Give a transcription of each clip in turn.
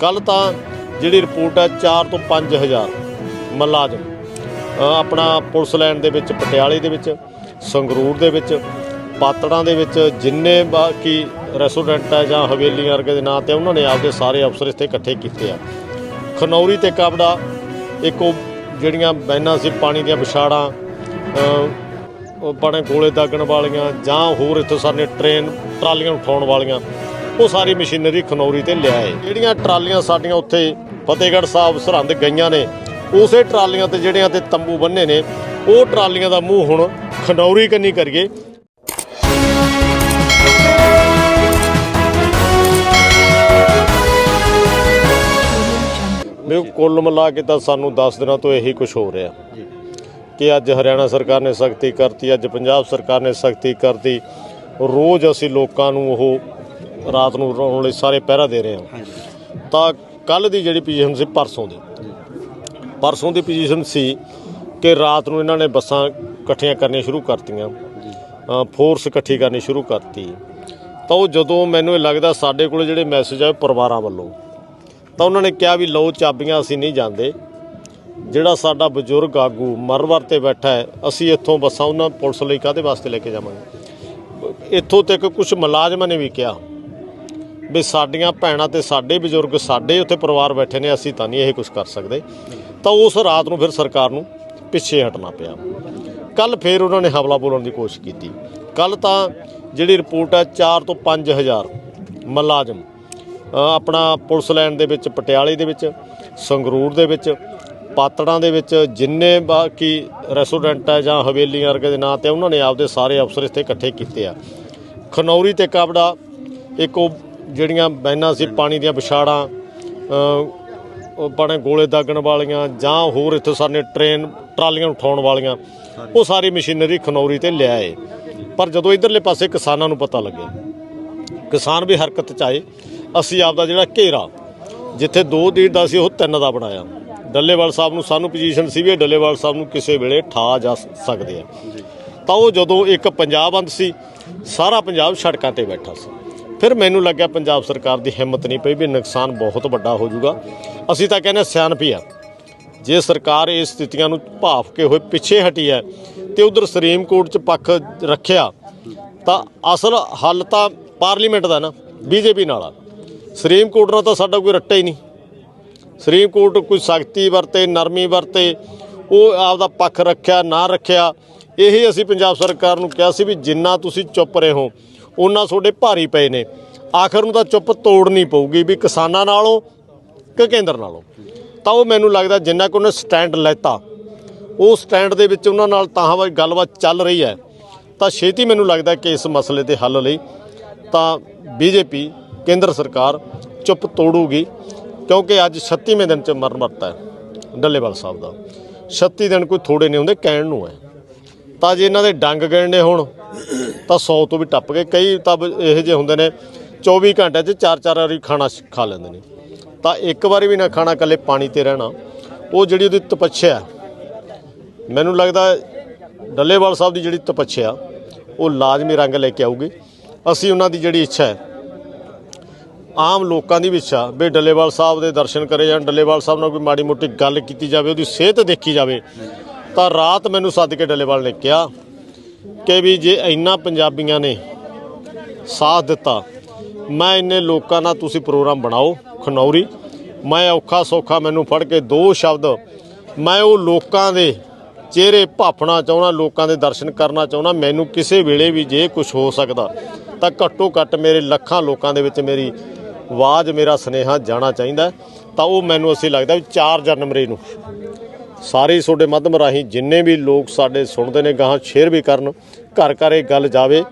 ਕੱਲ ਤਾਂ ਜਿਹੜੀ ਰਿਪੋਰਟ ਹੈ 4 ਤੋਂ 5000 ਮੁਲਾਜ਼ਮ ਅ, ਆਪਣਾ ਪੁਲਿਸ ਲਾਈਨ ਦੇ ਵਿੱਚ ਪਟਿਆਲੇ ਦੇ ਵਿੱਚ ਸੰਗਰੂਰ ਦੇ ਵਿੱਚ ਪਾਤੜਾਂ ਦੇ ਵਿੱਚ ਜਿੰਨੇ ਬਾਕੀ ਰੈਸਟੋਰੈਂਟ ਹੈ ਜਾਂ ਹਵੇਲੀਆਂ ਵਰਗੇ ਦੇ ਨਾਂ ਤੇ ਉਹਨਾਂ ਨੇ ਆਪਦੇ ਸਾਰੇ ਅਫਸਰ ਇੱਥੇ ਇਕੱਠੇ ਕੀਤੇ ਆ। ਖਨੌਰੀ ਤੇ ਕਾਬੜਾ ਇੱਕ ਉਹ ਜਿਹੜੀਆਂ ਬੈਨਾਂ ਸੀ ਪਾਣੀ ਦੀਆਂ ਵਿਛਾੜਾਂ ਉਹ ਬਣੇ ਗੋਲੇ ਦਾਗਣ ਵਾਲੀਆਂ ਜਾਂ ਹੋਰ ਇੱਥੇ ਸਾਨੇ ਟ੍ਰੇਨ ਟਰਾਲੀਆਂ ਉਠਾਉਣ ਵਾਲੀਆਂ ਉਹ ਸਾਰੀ ਮਸ਼ੀਨਰੀ ਖਨੌਰੀ ਤੇ ਲਿਆਏ। ਜਿਹੜੀਆਂ ਟਰਾਲੀਆਂ ਸਾਡੀਆਂ ਉੱਥੇ ਫਤਿਹਗੜ੍ਹ ਸਾਹਿਬ ਸਰਹੰਦ ਗਈਆਂ ਨੇ ਉਸੇ ਟਰਾਲੀਆਂ ਤੇ ਜਿਹੜਿਆਂ ਤੇ ਤੰਬੂ ਬੰਨੇ ਨੇ ਉਹ ਟਰਾਲੀਆਂ ਦਾ ਮੂੰਹ ਹੁਣ ਖਨੌਰੀ ਕੰਨੀ ਕਰੀਏ। ਦੇਖੋ ਕੁੱਲ ਮਿਲਾ ਕੇ ਤਾਂ ਸਾਨੂੰ 10 ਦਿਨਾਂ ਤੋਂ ਇਹੀ ਕੁਝ ਹੋ ਰਿਹਾ। ਕਿ ਅੱਜ ਹਰਿਆਣਾ ਸਰਕਾਰ ਨੇ ਸਖਤੀ ਕਰਤੀ ਅੱਜ ਪੰਜਾਬ ਸਰਕਾਰ ਨੇ ਸਖਤੀ ਕਰਤੀ। ਰੋਜ਼ ਅਸੀਂ ਲੋਕਾਂ ਨੂੰ ਉਹ ਰਾਤ ਨੂੰ ਰੋਣ ਲਈ ਸਾਰੇ ਪਹਿਰਾ ਦੇ ਰਹੇ ਹਾਂ। ਤਾਂ ਕੱਲ ਦੀ ਜਿਹੜੀ ਪੋਜੀਸ਼ਨ ਸੀ ਪਰਸੋਂ ਦੀ। ਪਰਸੋਂ ਦੀ ਪੋਜੀਸ਼ਨ ਸੀ ਕਿ ਰਾਤ ਨੂੰ ਇਹਨਾਂ ਨੇ ਬੱਸਾਂ ਇਕੱਠੀਆਂ ਕਰਨੀਆਂ ਸ਼ੁਰੂ ਕਰਤੀਆਂ। ਫੋਰਸ ਇਕੱਠੀ ਕਰਨੀ ਸ਼ੁਰੂ ਕਰਤੀ। ਤਾਂ ਉਹ ਜਦੋਂ ਮੈਨੂੰ ਇਹ ਲੱਗਦਾ ਸਾਡੇ ਕੋਲ ਜਿਹੜੇ ਮੈਸੇਜ ਆਏ ਪਰਿਵਾਰਾਂ ਵੱਲੋਂ। ਤਾਂ ਉਹਨਾਂ ਨੇ ਕਿਹਾ ਵੀ ਲਓ ਚਾਬੀਆਂ ਅਸੀਂ ਨਹੀਂ ਜਾਂਦੇ। ਜਿਹੜਾ ਸਾਡਾ ਬਜ਼ੁਰਗ ਆਗੂ ਮਰਵਰ ਤੇ ਬੈਠਾ ਹੈ ਅਸੀਂ ਇੱਥੋਂ ਬੱਸਾਂ ਉਹਨਾਂ ਪੁਲਿਸ ਲਈ ਕਾਹਦੇ ਵਾਸਤੇ ਲੈ ਕੇ ਜਾਵਾਂਗੇ? ਇੱਥੋਂ ਤੱਕ ਕੁਝ ਮੁਲਾਜ਼ਮਾਂ ਨੇ ਵੀ ਕਿਹਾ। ਵੀ ਸਾਡੀਆਂ ਭੈਣਾਂ ਤੇ ਸਾਡੇ ਬਜ਼ੁਰਗ, ਸਾਡੇ ਉੱਥੇ ਪਰਿਵਾਰ ਬੈਠੇ ਨੇ, ਅਸੀਂ ਤਾਂ ਨਹੀਂ ਇਹ ਕੁਝ ਕਰ ਸਕਦੇ। ਤਾਂ ਉਸ ਰਾਤ ਨੂੰ ਫਿਰ ਸਰਕਾਰ ਨੂੰ ਪਿੱਛੇ ਹਟਣਾ ਪਿਆ। ਕੱਲ ਫਿਰ ਉਹਨਾਂ ਨੇ ਹਮਲਾ ਬੋਲਣ ਦੀ ਕੋਸ਼ਿਸ਼ ਕੀਤੀ। ਕੱਲ ਤਾਂ ਜਿਹੜੀ ਰਿਪੋਰਟ ਹੈ 4 ਤੋਂ 5000 ਮੁਲਾਜ਼ਮ ਆਪਣਾ ਪੁਲਿਸ ਲਾਈਨ ਦੇ ਵਿੱਚ, ਪਟਿਆਲੇ ਦੇ ਵਿੱਚ, ਸੰਗਰੂਰ ਦੇ ਵਿੱਚ, ਪਾਤੜਾਂ ਦੇ ਵਿੱਚ, ਜਿੰਨੇ ਬਾਕੀ ਰੈਸਟੋਰੈਂਟ ਹੈ ਜਾਂ ਹਵੇਲੀਆਂ ਵਰਗੇ ਦੇ ਨਾਂ ਤੇ ਉਹਨਾਂ ਨੇ ਆਪਦੇ ਸਾਰੇ ਅਫਸਰ ਇੱਥੇ ਇਕੱਠੇ ਕੀਤੇ ਆ। ਖਨੌਰੀ ਤੇ ਕਾਬੜਾ, ਇੱਕ ਉਹ ਜਿਹੜੀਆਂ ਬੈਨਾਂ ਸੀ ਪਾਣੀ ਦੀਆਂ ਵਿਛਾੜਾਂ ਉਹ ਬਣੇ ਗੋਲੇ ਦਾਗਣ ਵਾਲੀਆਂ ਜਾਂ ਹੋਰ ਇੱਥੋਂ ਸਾਨੇ ਟ੍ਰੇਨ ਟਰਾਲੀਆਂ ਉਠਾਉਣ ਵਾਲੀਆਂ ਉਹ ਸਾਰੀ ਮਸ਼ੀਨਰੀ ਖਨੌਰੀ ਤੇ ਲਿਆਏ। ਪਰ ਜਦੋਂ ਇਧਰਲੇ ਪਾਸੇ ਕਿਸਾਨਾਂ ਨੂੰ ਪਤਾ ਲੱਗਿਆ ਕਿਸਾਨ ਵੀ ਹਰਕਤ ਚ ਆਏ ਅਸੀਂ ਆਪਦਾ ਜਿਹੜਾ ਘੇਰਾ ਜਿੱਥੇ ਦੋ ਦੀ ਦਾ ਸੀ ਉਹ ਤਿੰਨ ਦਾ ਬਣਾਇਆ। ਡੱਲੇਵਾਲ ਸਾਹਿਬ ਨੂੰ ਸਾਨੂੰ ਪੋਜੀਸ਼ਨ ਸੀ ਵੀ ਡੱਲੇਵਾਲ ਸਾਹਿਬ ਨੂੰ ਕਿਸੇ ਵੇਲੇ ਠਾ ਜਾ ਸਕਦੇ ਆ। ਤਾਂ ਉਹ ਜਦੋਂ ਇੱਕ ਪੰਜਾਬ ਅੰਦ ਸੀ ਸਾਰਾ ਪੰਜਾਬ ਸੜਕਾਂ ਤੇ ਬੈਠਾ ਸੀ। ਫਿਰ ਮੈਨੂੰ ਲੱਗਿਆ ਪੰਜਾਬ ਸਰਕਾਰ ਦੀ ਹਿੰਮਤ ਨਹੀਂ ਪਈ ਵੀ ਨੁਕਸਾਨ ਬਹੁਤ ਵੱਡਾ ਹੋ ਜਾਊਗਾ। ਅਸੀਂ ਤਾਂ ਕਹਿੰਦੇ ਸਿਆਣਪੀ ਆ। ਜੇ ਸਰਕਾਰ ਇਸ ਸਥਿਤੀਆਂ ਨੂੰ ਭਾਫ ਕੇ ਹੋਏ ਪਿੱਛੇ ਹਟੀ ਹੈ ਤੇ ਉਧਰ ਸੁਪਰੀਮ ਕੋਰਟ 'ਚ ਪੱਖ ਰੱਖਿਆ, ਤਾਂ ਅਸਲ ਹੱਲ ਤਾਂ ਪਾਰਲੀਮੈਂਟ ਦਾ ਨਾ, ਬੀਜੇਪੀ ਨਾਲ ਆ। ਸੁਪਰੀਮ ਕੋਰਟ ਨਾਲ ਤਾਂ ਸਾਡਾ ਕੋਈ ਰੱਟਾ ਹੀ ਨਹੀਂ। ਸੁਪਰੀਮ ਕੋਰਟ ਕੋਈ ਸਖਤੀ ਵਰਤੇ, ਨਰਮੀ ਵਰਤੇ, ਉਹ ਆਪਦਾ ਪੱਖ ਰੱਖਿਆ, ਨਾ ਰੱਖਿਆ, ਇਹੀ ਅਸੀਂ ਪੰਜਾਬ ਸਰਕਾਰ ਨੂੰ ਕਿਹਾ ਸੀ ਵੀ ਜਿੰਨਾ ਤੁਸੀਂ ਚੁੱਪ ਰਹੇ ਹੋ ਉਹਨਾਂ ਤੁਹਾਡੇ ਭਾਰੀ ਪਏ ਨੇ। ਆਖਰ ਨੂੰ ਤਾਂ ਚੁੱਪ ਤੋੜਨੀ ਪਊਗੀ ਵੀ ਕਿਸਾਨਾਂ ਨਾਲੋਂ ਕਿ ਕੇਂਦਰ ਨਾਲੋਂ। ਤਾਂ ਉਹ ਮੈਨੂੰ ਲੱਗਦਾ ਜਿੰਨਾ ਕਿ ਉਹਨੇ ਸਟੈਂਡ ਲੈਤਾ, ਉਹ ਸਟੈਂਡ ਦੇ ਵਿੱਚ ਉਹਨਾਂ ਨਾਲ ਤਾਂ ਵਾ ਗੱਲਬਾਤ ਚੱਲ ਰਹੀ ਹੈ। ਤਾਂ ਛੇਤੀ ਮੈਨੂੰ ਲੱਗਦਾ ਕਿ ਇਸ ਮਸਲੇ ਦੇ ਹੱਲ ਲਈ ਤਾਂ ਬੀਜੇਪੀ, ਕੇਂਦਰ ਸਰਕਾਰ ਚੁੱਪ ਤੋੜੂਗੀ, ਕਿਉਂਕਿ ਅੱਜ 36ਵੇਂ ਦਿਨ 'ਚ ਮਰਨ ਵਰਤਾ ਹੈ ਡੱਲੇਵਾਲ ਸਾਹਿਬ ਦਾ। 36 ਦਿਨ ਕੋਈ ਥੋੜੇ ਨਹੀਂ ਹੁੰਦੇ, ਕਹਿਣ ਨੂੰ ਹੈ। ਤਾਂ ਜੇ ਇਹਨਾਂ ਦੇ ਡੰਗ ਗਏ ਨੇ ਹੁਣ ਤਾਂ 100 ਤੋਂ ਵੀ ਟੱਪ ਗਏ। ਕਈ ਤਾਂ ਇਹੋ ਜਿਹੇ ਹੁੰਦੇ ਨੇ 24 ਘੰਟਿਆਂ 'ਚ ਚਾਰ ਚਾਰ ਵਾਰੀ ਖਾਣਾ ਖਾ ਲੈਂਦੇ ਨੇ। ਤਾਂ ਇੱਕ ਵਾਰੀ ਵੀ ਨਾ ਖਾਣਾ, ਇਕੱਲੇ ਪਾਣੀ ਤੇ ਰਹਿਣਾ, ਉਹ ਜਿਹੜੀ ਉਹਦੀ ਤਪੱਛਿਆ ਮੈਨੂੰ ਲੱਗਦਾ ਡੱਲੇਵਾਲ ਸਾਹਿਬ ਦੀ ਜਿਹੜੀ ਤਪੱਛਿਆ, ਉਹ ਲਾਜ਼ਮੀ ਰੰਗ ਲੈ ਕੇ ਆਊਗੀ। ਅਸੀਂ ਉਹਨਾਂ ਦੀ ਜਿਹੜੀ ਇੱਛਾ ਹੈ, ਆਮ ਲੋਕਾਂ ਦੀ ਵੀ ਇੱਛਾ ਵੀ ਡੱਲੇਵਾਲ ਸਾਹਿਬ ਦੇ ਦਰਸ਼ਨ ਕਰੇ ਜਾਂ ਡੱਲੇਵਾਲ ਸਾਹਿਬ ਨਾਲ ਕੋਈ ਮਾੜੀ ਮੋਟੀ ਗੱਲ ਕੀਤੀ ਜਾਵੇ, ਉਹਦੀ ਸਿਹਤ ਦੇਖੀ ਜਾਵੇ। ਤਾਂ ਰਾਤ ਮੈਨੂੰ ਸੱਦ ਕੇ ਡੱਲੇਵਾਲ ਨੇ ਕਿਹਾ ਕਿ ਵੀ ਜੇ ਇੰਨਾ ਪੰਜਾਬੀਆਂ ਨੇ ਸਾਥ ਦਿੱਤਾ, ਮੈਂ ਇੰਨੇ ਲੋਕਾਂ ਨਾਲ ਤੁਸੀਂ ਪ੍ਰੋਗਰਾਮ ਬਣਾਓ, ਖਨੌਰੀ। ਮੈਂ ਔਖਾ ਸੌਖਾ ਮੈਨੂੰ ਫੜ ਕੇ ਦੋ ਸ਼ਬਦ, ਮੈਂ ਉਹ ਲੋਕਾਂ ਦੇ ਚਿਹਰੇ ਭਾਫਣਾ ਚਾਹੁੰਦਾ, ਲੋਕਾਂ ਦੇ ਦਰਸ਼ਨ ਕਰਨਾ ਚਾਹੁੰਦਾ, ਮੈਨੂੰ ਕਿਸੇ ਵੇਲੇ ਵੀ ਜੇ ਕੁਝ ਹੋ ਸਕਦਾ, ਤਾਂ ਘੱਟੋ ਘੱਟ ਮੇਰੇ ਲੱਖਾਂ ਲੋਕਾਂ ਦੇ ਵਿੱਚ ਮੇਰੀ ਆਵਾਜ਼, ਮੇਰਾ ਸਨੇਹਾ ਜਾਣਾ ਚਾਹੀਦਾ ਤਾਂ ਉਹ ਮੈਨੂੰ ਅਸੀਂ ਲੱਗਦਾ ਵੀ 4 ਜਨਵਰੀ ਨੂੰ ਸਾਰੇ ਤੁਹਾਡੇ ਮਾਧਿਅਮ ਰਾਹੀਂ ਜਿੰਨੇ ਵੀ ਲੋਕ ਸਾਡੇ ਸੁਣਦੇ ਨੇ, ਗਾਹਾਂ ਸ਼ੇਅਰ ਵੀ ਕਰਨ, ਘਰ ਘਰ ਇਹ ਗੱਲ ਜਾਵੇ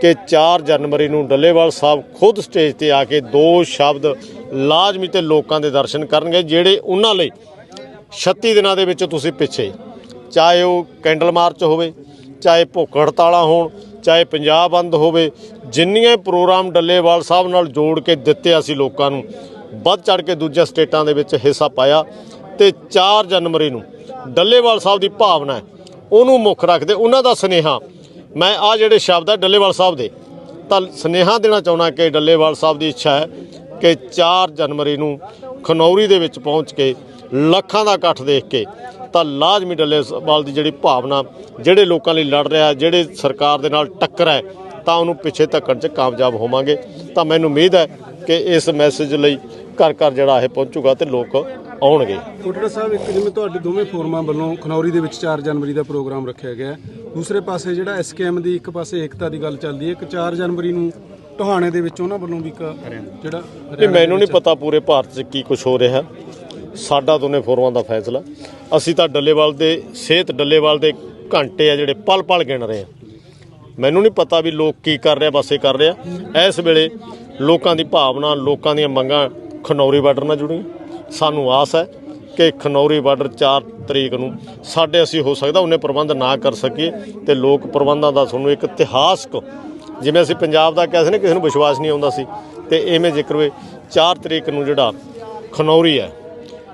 ਕਿ 4 ਜਨਵਰੀ ਨੂੰ ਡੱਲੇਵਾਲ ਸਾਹਿਬ ਖੁਦ ਸਟੇਜ ਤੇ ਆ ਕੇ ਦੋ ਸ਼ਬਦ ਲਾਜ਼ਮੀ ਤੇ ਲੋਕਾਂ ਦੇ ਦਰਸ਼ਨ ਕਰਨਗੇ, ਜਿਹੜੇ ਉਹਨਾਂ ਲਈ 36 ਦਿਨਾਂ ਦੇ ਵਿੱਚ ਤੁਸੀਂ ਪਿੱਛੇ ਚਾਹੇ ਉਹ ਕੈਂਡਲ ਮਾਰਚ ਹੋਵੇ, ਚਾਹੇ ਭੁੱਖ ਹੜਤਾਲਾਂ ਹੋਣ, ਚਾਹੇ ਪੰਜਾਬ ਬੰਦ ਹੋਵੇ, ਜਿੰਨੀਆਂ ਪ੍ਰੋਗਰਾਮ ਡੱਲੇਵਾਲ ਸਾਹਿਬ ਨਾਲ ਜੋੜ ਕੇ ਦਿੱਤੇ ਅਸੀਂ ਲੋਕਾਂ ਨੂੰ, ਵੱਧ ਚੜ ਕੇ ਦੂਜੀਆਂ ਸਟੇਟਾਂ ਦੇ ਵਿੱਚ ਹਿੱਸਾ ਪਾਇਆ। ਤੇ 4 ਜਨਵਰੀ ਨੂੰ ਡੱਲੇਵਾਲ ਸਾਹਿਬ ਦੀ ਭਾਵਨਾ ਹੈ। ਉਹਨੂੰ ਮੁੱਖ ਰੱਖਦੇ, ਉਹਨਾਂ ਦਾ ਸੁਨੇਹਾ। ਮੈਂ ਆ ਜਿਹੜੇ ਸ਼ਬਦ ਹੈ ਡੱਲੇਵਾਲ ਸਾਹਿਬ ਦੇ, ਤਾਂ ਸੁਨੇਹਾ ਦੇਣਾ ਚਾਹੁੰਦਾ ਕਿ ਡੱਲੇਵਾਲ ਸਾਹਿਬ ਦੀ ਇੱਛਾ ਹੈ ਕਿ 4 ਜਨਵਰੀ ਨੂੰ ਖਨੌਰੀ ਦੇ ਵਿੱਚ ਪਹੁੰਚ ਕੇ ਲੱਖਾਂ ਦਾ ਇਕੱਠ ਦੇਖ ਕੇ ਤਾਂ ਲਾਜ਼ਮੀ ਡੱਲੇਵਾਲ ਦੀ ਜਿਹੜੀ ਭਾਵਨਾ, ਜਿਹੜੇ ਲੋਕਾਂ ਲਈ ਲੜ ਰਿਹਾ, ਜਿਹੜੇ ਸਰਕਾਰ ਦੇ ਨਾਲ ਟੱਕਰ ਹੈ, ਤਾਂ ਉਹਨੂੰ ਪਿੱਛੇ ਧੱਕਣ 'ਚ ਕਾਮਯਾਬ ਹੋਵਾਂਗੇ। ਤਾਂ ਮੈਨੂੰ ਉਮੀਦ ਹੈ ਕਿ ਇਸ ਮੈਸੇਜ ਲਈ ਘਰ ਘਰ ਜਿਹੜਾ ਇਹ ਪਹੁੰਚੂਗਾ ਤੇ ਲੋਕ ਆਉਣਗੇ। ਕੋਟੜਾ ਸਾਹਿਬ ਇੱਕ ਜਿਵੇਂ ਤੁਹਾਡੇ ਦੋਵੇਂ ਫੋਰਮਾਂ ਵੱਲੋਂ ਖਨੌਰੀ ਦੇ ਵਿੱਚ 4 ਜਨਵਰੀ ਦਾ ਪ੍ਰੋਗਰਾਮ ਰੱਖਿਆ ਗਿਆ ਹੈ। ਦੂਸਰੇ ਪਾਸੇ ਜਿਹੜਾ ਐਸਕੇਐਮ ਦੀ ਇੱਕ ਪਾਸੇ ਏਕਤਾ ਦੀ ਗੱਲ ਚੱਲਦੀ ਹੈ ਇੱਕ 4 ਜਨਵਰੀ ਨੂੰ ਟੋਹਾਣੇ ਦੇ ਵਿੱਚ ਉਹਨਾਂ ਵੱਲੋਂ ਵੀ ਇੱਕ ਜਿਹੜਾ ਨਹੀਂ ਮੈਨੂੰ ਨਹੀਂ ਪਤਾ ਪੂਰੇ ਭਾਰਤ 'ਚ ਕੀ ਕੁਝ ਹੋ ਰਿਹਾ। ਸਾਡਾ ਦੋਨੇ ਫੋਰਮਾਂ ਦਾ ਫੈਸਲਾ। ਅਸੀਂ ਤਾਂ ਡੱਲੇਵਾਲ ਦੇ ਸਿਹਤ ਡੱਲੇਵਾਲ ਦੇ ਘੰਟੇ ਆ ਜਿਹੜੇ ਪਲ ਪਲ ਗਿਣ ਰਹੇ ਆ। ਮੈਨੂੰ ਨਹੀਂ ਪਤਾ ਵੀ ਲੋਕ ਕੀ ਕਰ ਰਿਹਾ ਬਸ ਇਹ ਕਰ ਰਿਹਾ। ਇਸ ਵੇਲੇ ਲੋਕਾਂ ਦੀ ਭਾਵਨਾ ਲੋਕਾਂ ਦੀਆਂ ਮੰਗਾਂ ਖਨੌਰੀ ਬਾਰਡਰ ਨਾਲ ਜੁੜੀਆਂ ਸਾਨੂੰ ਆਸ ਹੈ ਕਿ ਖਨੌਰੀ ਬਾਰਡਰ 4 ਤਰੀਕ ਨੂੰ ਸਾਡੇ ਅਸੀਂ ਹੋ ਸਕਦਾ ਉਹਨੇ ਪ੍ਰਬੰਧ ਨਾ ਕਰ ਸਕੀਏ ਤੇ ਲੋਕ ਪ੍ਰਬੰਧਾਂ ਦਾ ਤੁਹਾਨੂੰ ਇੱਕ ਇਤਿਹਾਸਕ, ਜਿਵੇਂ ਅਸੀਂ ਪੰਜਾਬ ਦਾ ਕਿਹਾ ਸੀ ਕਿਸੇ ਨੂੰ ਵਿਸ਼ਵਾਸ ਨਹੀਂ ਆਉਂਦਾ ਸੀ। ਤੇ ਐਵੇਂ ਜ਼ਿਕਰ ਹੋਏ 4 ਤਰੀਕ ਨੂੰ ਜਿਹੜਾ ਖਨੌਰੀ ਹੈ,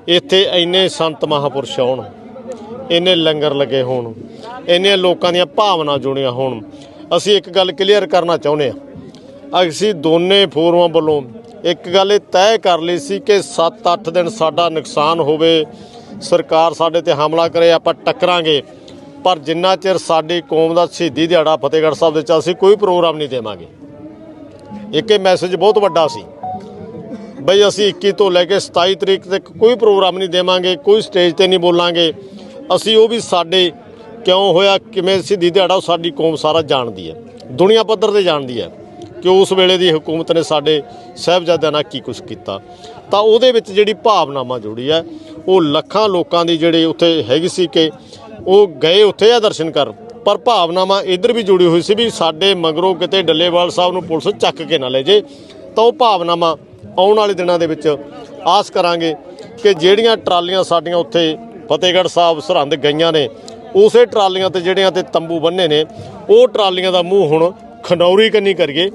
ਇੱਥੇ ਇੰਨੇ ਸੰਤ ਮਹਾਪੁਰਸ਼ ਆਉਣ, ਇੰਨੇ ਲੰਗਰ ਲੱਗੇ ਹੋਣ, ਇੰਨੇ ਲੋਕਾਂ ਦੀਆਂ ਭਾਵਨਾ ਜੁੜੀਆਂ ਹੋਣ। ਅਸੀਂ ਇੱਕ ਗੱਲ ਕਲੀਅਰ ਕਰਨਾ ਚਾਹੁੰਦੇ ਹਾਂ, ਅਸੀਂ ਦੋਨੇ ਫੋਰਮਾਂ ਵੱਲੋਂ ਇੱਕ ਗੱਲ ਇਹ ਤੈਅ ਕਰ ਲਈ ਸੀ ਕਿ 7-8 ਦਿਨ ਸਾਡਾ ਨੁਕਸਾਨ ਹੋਵੇ, ਸਰਕਾਰ ਸਾਡੇ ਤੇ ਹਮਲਾ ਕਰੇ, ਆਪਾਂ ਟੱਕਰਾਂਗੇ। ਪਰ ਜਿੰਨਾ ਚਿਰ ਸਾਡੀ ਕੌਮ ਦਾ ਸ਼ਹੀਦੀ ਦਿਹਾੜਾ ਫਤਿਹਗੜ੍ਹ ਸਾਹਿਬ ਦੇ ਚ ਅਸੀਂ ਕੋਈ ਪ੍ਰੋਗਰਾਮ ਨਹੀਂ ਦੇਵਾਂਗੇ। ਇੱਕ ਇਹ ਮੈਸੇਜ ਬਹੁਤ ਵੱਡਾ ਸੀ ਬਈ ਅਸੀਂ 21 ਤੋਂ ਲੈ ਕੇ 27 ਤਰੀਕ ਤੱਕ ਕੋਈ ਪ੍ਰੋਗਰਾਮ ਨਹੀਂ ਦੇਵਾਂਗੇ, ਕੋਈ ਸਟੇਜ ਤੇ ਨਹੀਂ ਬੋਲਾਂਗੇ। ਅਸੀਂ ਉਹ ਵੀ ਸਾਡੇ ਕਿਉਂ ਹੋਇਆ, ਕਿਵੇਂ ਸਿੱਧੀ ਦਿਹਾੜਾ, ਉਹ ਸਾਡੀ ਕੌਮ ਸਾਰਾ ਜਾਣਦੀ ਹੈ, ਦੁਨੀਆ ਪੱਧਰ ਤੇ ਜਾਣਦੀ ਹੈ। ਕਿ ਉਸ ਵੇਲੇ ਦੀ ਹਕੂਮਤ ਨੇ ਸਾਡੇ ਸਾਹਿਬਜ਼ਾਦਿਆਂ ਨਾਲ ਕੀ ਕੁਝ ਕੀਤਾ। ਤਾਂ ਉਹਦੇ ਵਿੱਚ ਜਿਹੜੀ ਭਾਵਨਾਵਾਂ ਜੁੜੀ ਹੈ, ਉਹ ਲੱਖਾਂ ਲੋਕਾਂ ਦੀ ਜਿਹੜੇ ਉੱਥੇ ਹੈਗੀ ਸੀ ਕਿ ਉਹ ਗਏ ਉੱਥੇ ਆ ਦਰਸ਼ਨ ਕਰਨ। ਪਰ ਭਾਵਨਾਵਾਂ ਇਧਰ ਵੀ ਜੁੜੀ ਹੋਈ ਸੀ ਵੀ ਸਾਡੇ ਮਗਰੋਂ ਕਿਤੇ ਡੱਲੇਵਾਲ ਸਾਹਿਬ ਨੂੰ ਪੁਲਿਸ ਚੱਕ ਕੇ ਨਾ ਲੈ ਜੇ। ਤਾਂ ਉਹ ਭਾਵਨਾਵਾਂ ਆਉਣ ਵਾਲੇ ਦਿਨਾਂ ਦੇ ਵਿੱਚ ਆਸ ਕਰਾਂਗੇ ਕਿ ਜਿਹੜੀਆਂ ਟਰਾਲੀਆਂ ਸਾਡੀਆਂ ਉੱਥੇ ਫਤਿਹਗੜ੍ਹ ਸਾਹਿਬ ਸਰਹੰਦ ਗਈਆਂ ਨੇ, ਉਸੇ ਟਰਾਲੀਆਂ ਤੇ ਜਿਹੜੀਆਂ ਤੇ ਤੰਬੂ ਬੰਨੇ ਨੇ, ਉਹ ਟਰਾਲੀਆਂ ਦਾ ਮੂੰਹ ਹੁਣ ਖਨੌਰੀ ਕੰਨੀ ਕਰੀਏ